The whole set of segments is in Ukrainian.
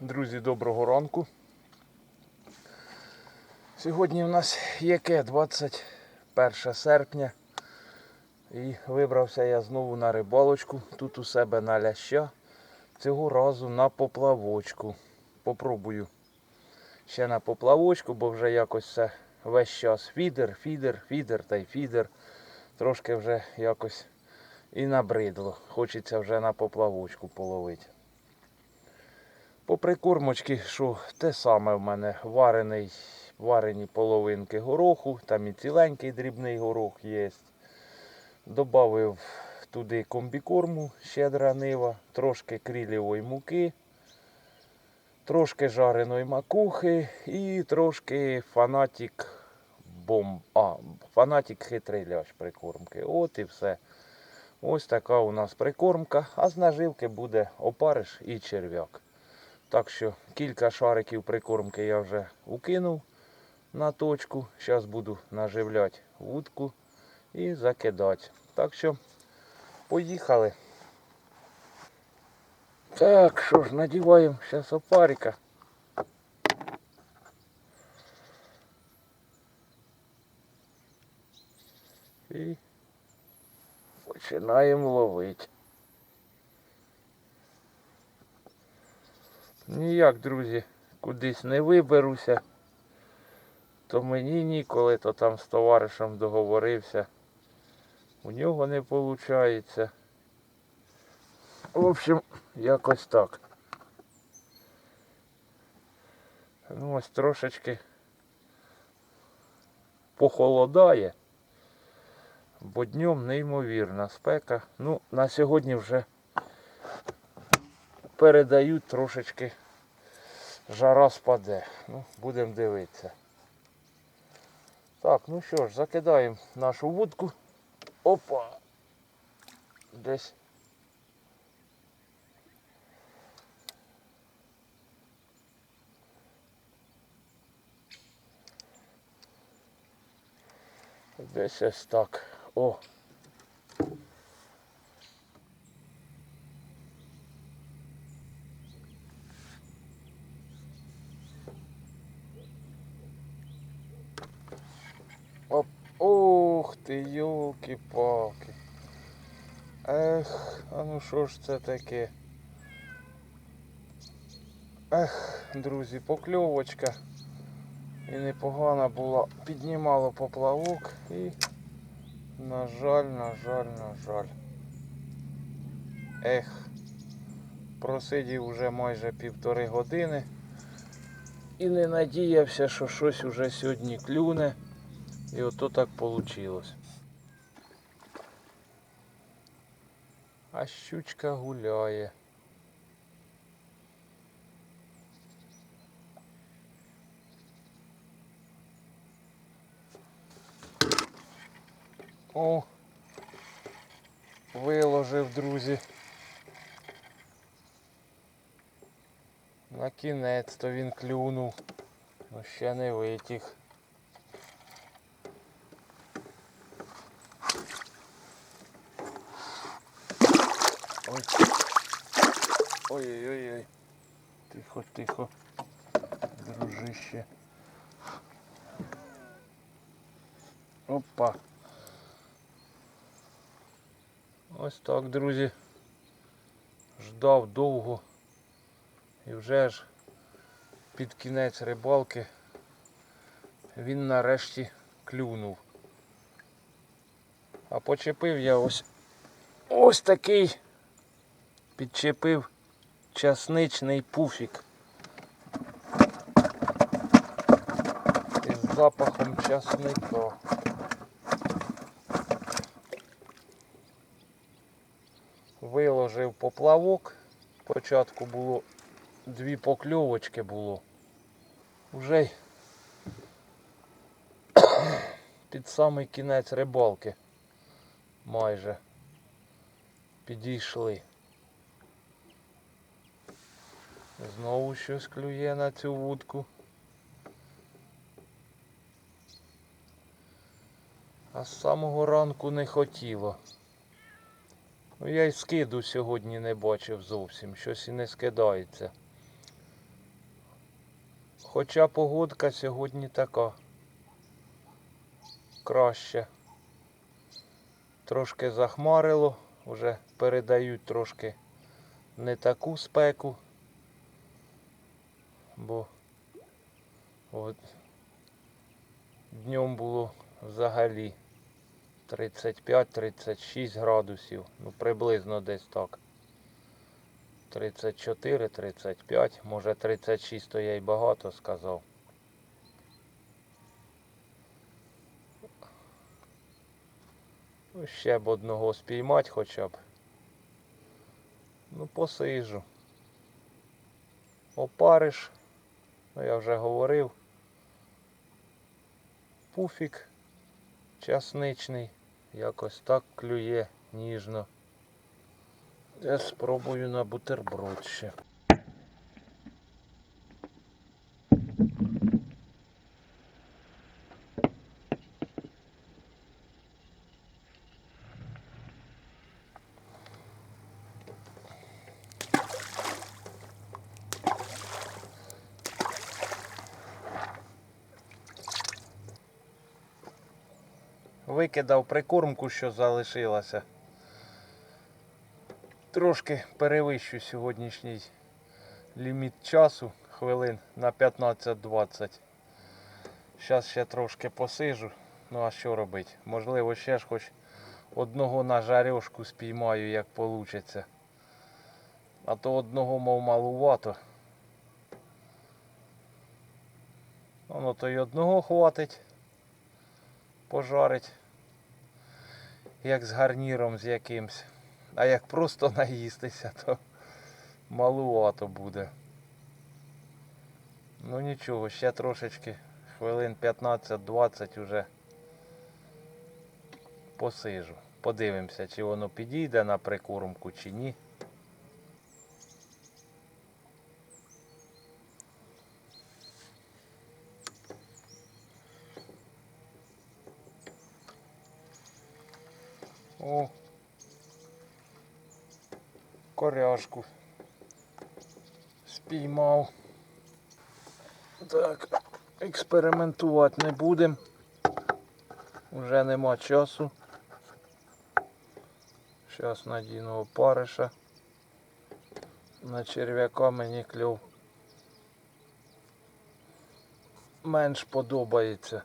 Друзі, доброго ранку. Сьогодні у нас яке 21 серпня. І вибрався я знову на рибалочку. Тут у себе на ляща. Цього разу на поплавочку. Попробую ще на поплавочку, бо вже якось це весь час фідер, фідер, фідер та й фідер. Трошки вже якось і набридло. Хочеться вже на поплавочку половити. По прикормочки, що те саме в мене варений, варені половинки гороху, там і ціленький дрібний горох є. Добавив туди комбікорму, щедра нива, трошки крілівої муки, трошки жареної макухи і трошки фанатік бомб. А, фанатік хитрий лящ прикормки. От і все. Ось така у нас прикормка, а з наживки буде опариш і черв'як. Так що кілька шариків прикормки я вже укинув на точку. Зараз буду наживляти вудку і закидати. Так що поїхали. Так, що ж, надіваємо зараз опарика. І починаємо ловити. Ніяк, друзі, кудись не виберуся. То мені ніколи, то там з товаришем договорився. У нього не виходить. В общем, якось так. Ну ось трошечки похолодає, бо днем неймовірна спека. Ну, на сьогодні вже передають трошечки жара спаде. Ну, будемо дивитися. Так, ну що ж, закидаємо нашу вудку. Опа! Десь. Десь ось так. О! Ти, йолки-палки. Ех, а ну що ж це таке? Ех, друзі, покльовочка. І непогана була. Піднімало поплавок і, на жаль, на жаль, на жаль. Ех, просидів уже майже півтори години. І не надіявся, що щось уже сьогодні клюне. І ото так вийшло. А щучка гуляє. О, виложив, друзі. На кінець то він клюнув. Ну ще не витяг. Ой-ой-ой. Тихо, тихо. Дружище. Опа. Ось так, друзі. Ждав довго. І вже ж під кінець рибалки він нарешті клюнув. А почепив я ось ось такий підчепив часничний пуфік. Із запахом часника. Виложив поплавок. Спочатку було дві покльовочки було. Уже й під самий кінець рибалки майже підійшли. Знову щось клює на цю вудку. А з самого ранку не хотіло. Ну я й скиду сьогодні не бачив зовсім, щось і не скидається. Хоча погодка сьогодні така. Краще. Трошки захмарило, вже передають трошки не таку спеку. Бо от днем було взагалі 35-36 градусів. Ну приблизно десь так. 34, 35, може 36 то я й багато сказав. Ну, ще б одного спіймати хоча б. Ну, посижу. Опариш, ну я вже говорив. Пуфік часничний, якось так клює ніжно. Я спробую на бутерброд ще. Викидав прикормку, що залишилася. Трошки перевищу сьогоднішній ліміт часу, хвилин на 15-20. Зараз ще трошки посижу. Ну а що робити? Можливо, ще ж хоч одного на жарьошку спіймаю, як вийде. А то одного мов малувато. Воно то й одного хватить пожарить. Як з гарніром з якимсь. А як просто наїстися, то малувато буде. Ну нічого, ще трошечки, хвилин 15-20 уже посижу. Подивимося, чи воно підійде на прикормку, чи ні. О, коряшку спіймав. Так, експериментувати не будемо. Уже нема часу. Зараз надіну опариша. На черв'яка мені кльов менш подобається.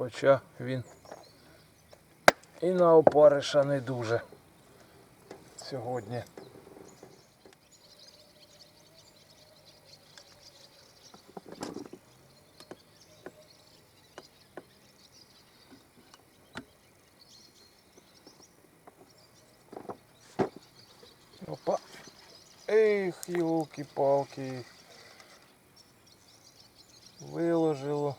Хоча він і на опариша не дуже сьогодні. Опа. Ех, елки-палки. Виложило.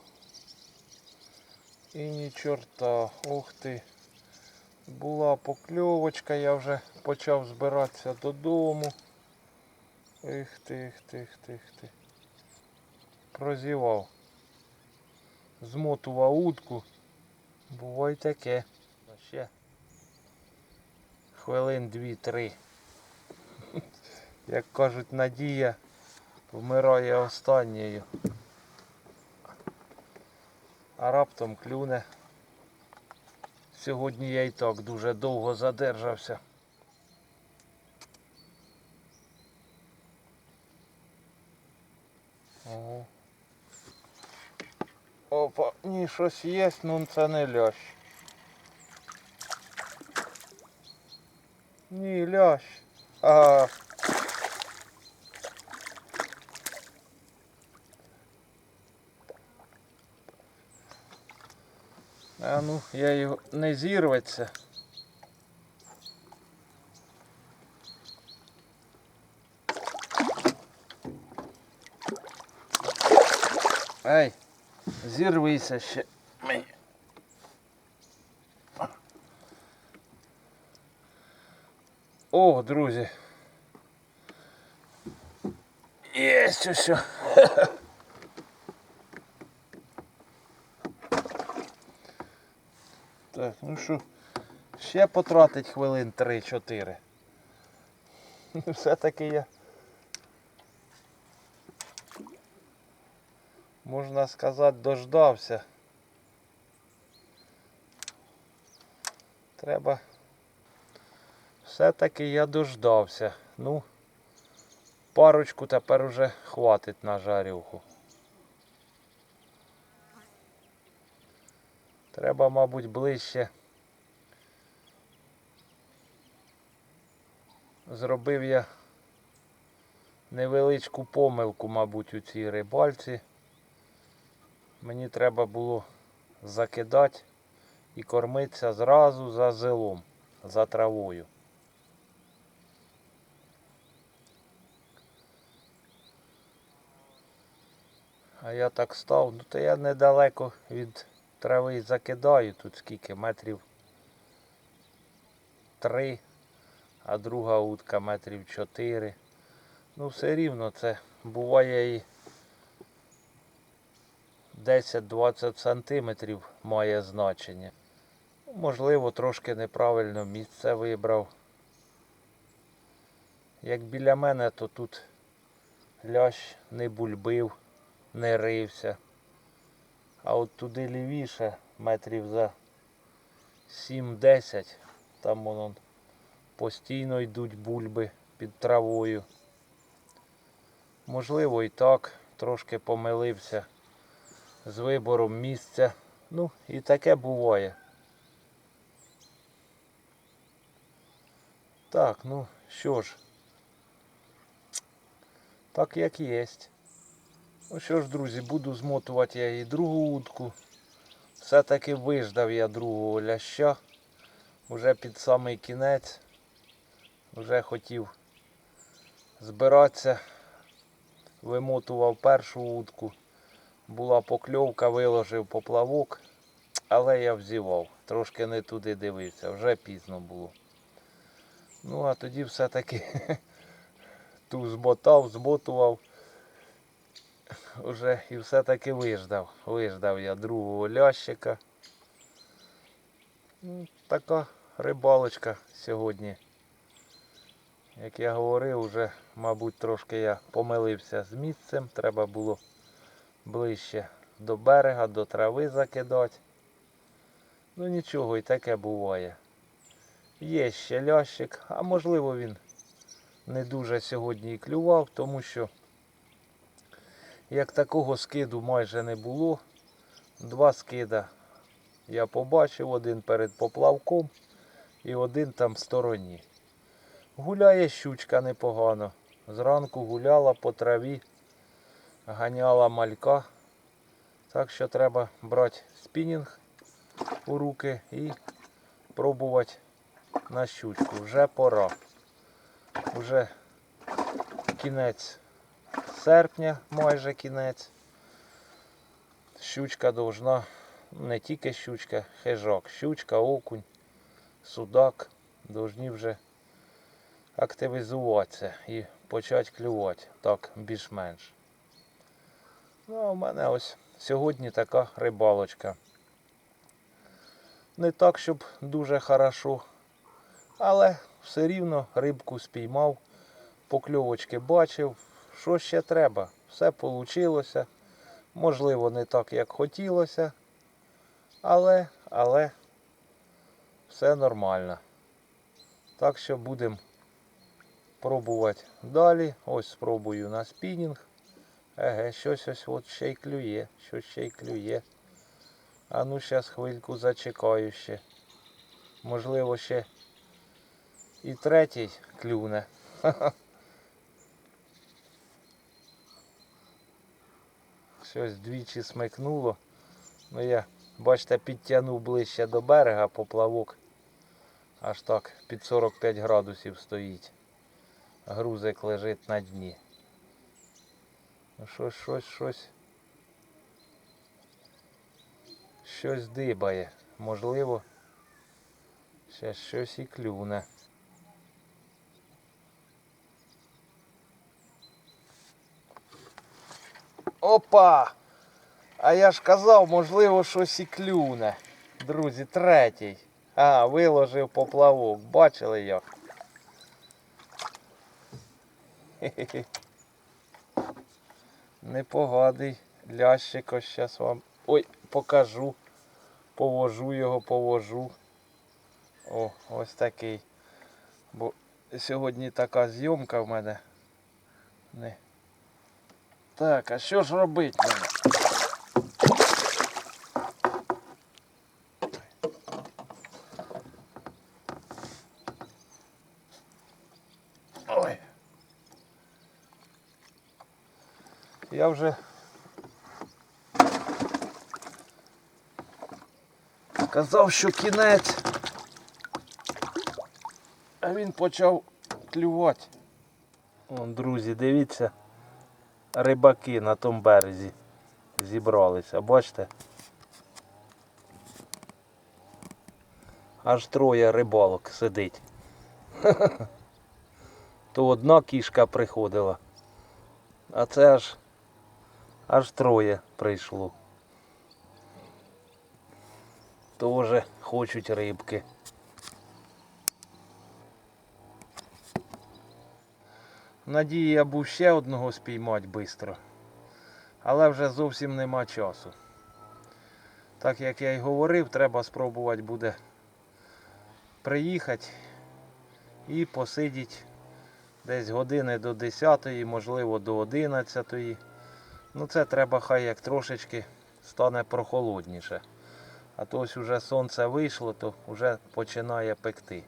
І ні чорта. Ух ти. Була покльовочка, я вже почав збиратися додому. Ех ти, ех ти, ех ти, ех ти. Прозівав. Змотував утку. Буває таке. Ще. Хвилин дві-три. Як кажуть, надія вмирає останньою. А раптом клюне. Сьогодні я і так дуже довго задержався. Ого. Опа, ні, щось є, ну це не лящ. Ні, лящ. А. А ну, я його не зірветься. Ай, зірвися ще. Мені. О, друзі. Єсть усе. Так, ну що, ще потратить хвилин 3-4. все-таки я. Можна сказати, дождався. Треба. Все-таки я дождався. Ну, парочку тепер уже хватить на жарюху. Треба, мабуть, ближче. Зробив я невеличку помилку, мабуть, у цій рибальці. Мені треба було закидати і кормитися зразу за зелом, за травою. А я так став, ну то я недалеко від трави закидаю, тут скільки метрів три, а друга утка метрів чотири. Ну все рівно це буває і 10-20 сантиметрів має значення. Можливо, трошки неправильно місце вибрав. Як біля мене, то тут лящ не бульбив, не рився. А от туди лівіше, метрів за 7-10, там воно постійно йдуть бульби під травою. Можливо і так, трошки помилився з вибором місця. Ну, і таке буває. Так, ну що ж. Так як є. Ну що ж, друзі, буду змотувати я і другу утку. Все-таки виждав я другого ляща. Уже під самий кінець. Вже хотів збиратися. Вимотував першу утку. Була покльовка, виложив поплавок, але я взівав. Трошки не туди дивився, вже пізно було. Ну, а тоді все-таки ту змотав, змотував. Уже і все-таки виждав. Виждав я другого лящика. Ну, Така рибалочка сьогодні. Як я говорив, вже, мабуть, трошки я помилився з місцем. Треба було ближче до берега, до трави закидати. Ну нічого, і таке буває. Є ще лящик, а можливо він не дуже сьогодні і клював, тому що як такого скиду майже не було. Два скида я побачив, один перед поплавком і один там в стороні. Гуляє щучка непогано. Зранку гуляла по траві, ганяла малька. Так що треба брати спінінг у руки і пробувати на щучку. Вже пора. Вже кінець серпня, майже кінець. Щучка должна, ну, не тільки щучка, хижак. Щучка, окунь, судак должні вже активізуватися і почати клювати так більш-менш. Ну, а в мене ось сьогодні така рибалочка. Не так, щоб дуже хорошо, але все рівно рибку спіймав, покльовочки бачив. Що ще треба? Все вийшло. Можливо, не так, як хотілося, але, але все нормально. Так що будемо пробувати далі. Ось спробую на спінінг. Еге, щось ось от ще й клює, щось ще й клює. А ну зараз хвильку зачекаю ще. Можливо, ще і третій клюне. Щось двічі смикнуло. Ну я, бачите, підтягнув ближче до берега поплавок. Аж так під 45 градусів стоїть. Грузик лежить на дні. Ну щось, щось, щось. Щось дибає. Можливо, ще щось і клюне. Опа! А я ж казав, можливо, щось і клюне. Друзі, третій. А, виложив поплавок. Бачили як? Непогадий лящик ось зараз вам. Ой, покажу. Повожу його, повожу. О, ось такий. Бо сьогодні така зйомка в мене. Не. Так, а що ж робити мені? Ой. Я вже казав, що кінець. А він почав клювати. Вон, друзі, дивіться, Рибаки на тому березі зібралися, бачите? Аж троє рибалок сидить. То одна кішка приходила, а це аж аж троє прийшло. Тоже хочуть рибки. Надії я був ще одного спіймати швидко. Але вже зовсім нема часу. Так як я й говорив, треба спробувати буде приїхати і посидіти десь години до 10, можливо до 11. Ну це треба хай як трошечки стане прохолодніше. А то ось уже сонце вийшло, то вже починає пекти.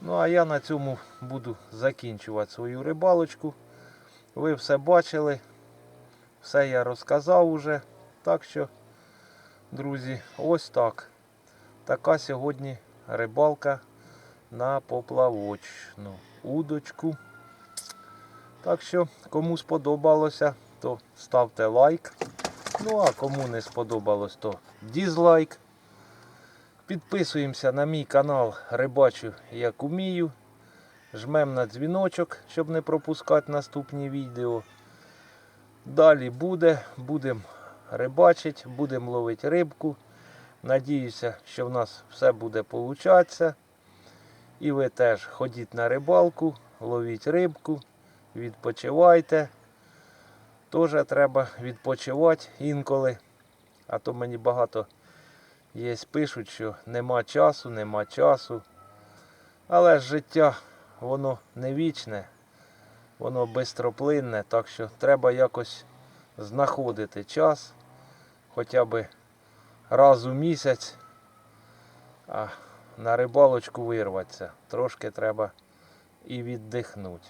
Ну а я на цьому буду закінчувати свою рибалочку. Ви все бачили, все я розказав уже. Так що, друзі, ось так. Така сьогодні рибалка на поплавочну удочку. Так що, кому сподобалося, то ставте лайк. Ну а кому не сподобалось, то дізлайк. Підписуємося на мій канал Рибачу як умію. Жмемо на дзвіночок, щоб не пропускати наступні відео. Далі буде, будемо рибачити, будемо ловити рибку. Надіюся, що в нас все буде получатися. І ви теж ходіть на рибалку, ловіть рибку, відпочивайте. Теж треба відпочивати інколи. А то мені багато є пишуть, що нема часу, нема часу. Але ж життя, воно не вічне, воно бистроплинне, так що треба якось знаходити час, хоча б раз у місяць, а на рибалочку вирватися. Трошки треба і віддихнути.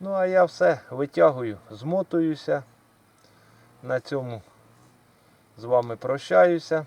Ну, а я все витягую, змотуюся. На цьому з вами прощаюся.